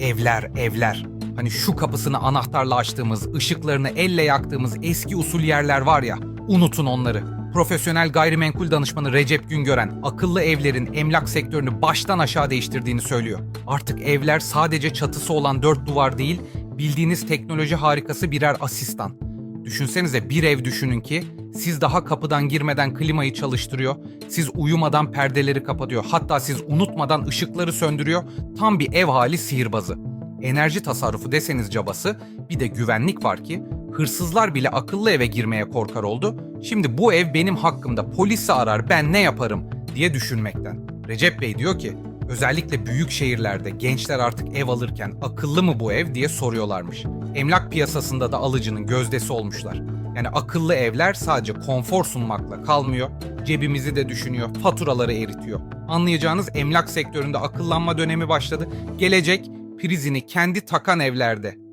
Evler, evler. Hani şu kapısını anahtarla açtığımız, ışıklarını elle yaktığımız eski usul yerler var ya. Unutun onları. Profesyonel gayrimenkul danışmanı Recep Güngören, akıllı evlerin emlak sektörünü baştan aşağı değiştirdiğini söylüyor. Artık evler sadece çatısı olan dört duvar değil, bildiğiniz teknoloji harikası birer asistan. Düşünsenize bir ev düşünün ki siz daha kapıdan girmeden klimayı çalıştırıyor, siz uyumadan perdeleri kapatıyor, hatta siz unutmadan ışıkları söndürüyor. Tam bir ev hali sihirbazı. Enerji tasarrufu deseniz cabası, bir de güvenlik var ki hırsızlar bile akıllı eve girmeye korkar oldu. Şimdi bu ev benim hakkımda polisi arar ben ne yaparım diye düşünmekten. Recep Bey diyor ki özellikle büyük şehirlerde gençler artık ev alırken akıllı mı bu ev diye soruyorlarmış. Emlak piyasasında da alıcının gözdesi olmuşlar. Yani akıllı evler sadece konfor sunmakla kalmıyor, cebimizi de düşünüyor, faturaları eritiyor. Anlayacağınız emlak sektöründe akıllanma dönemi başladı. Gelecek prizini kendi takan evlerde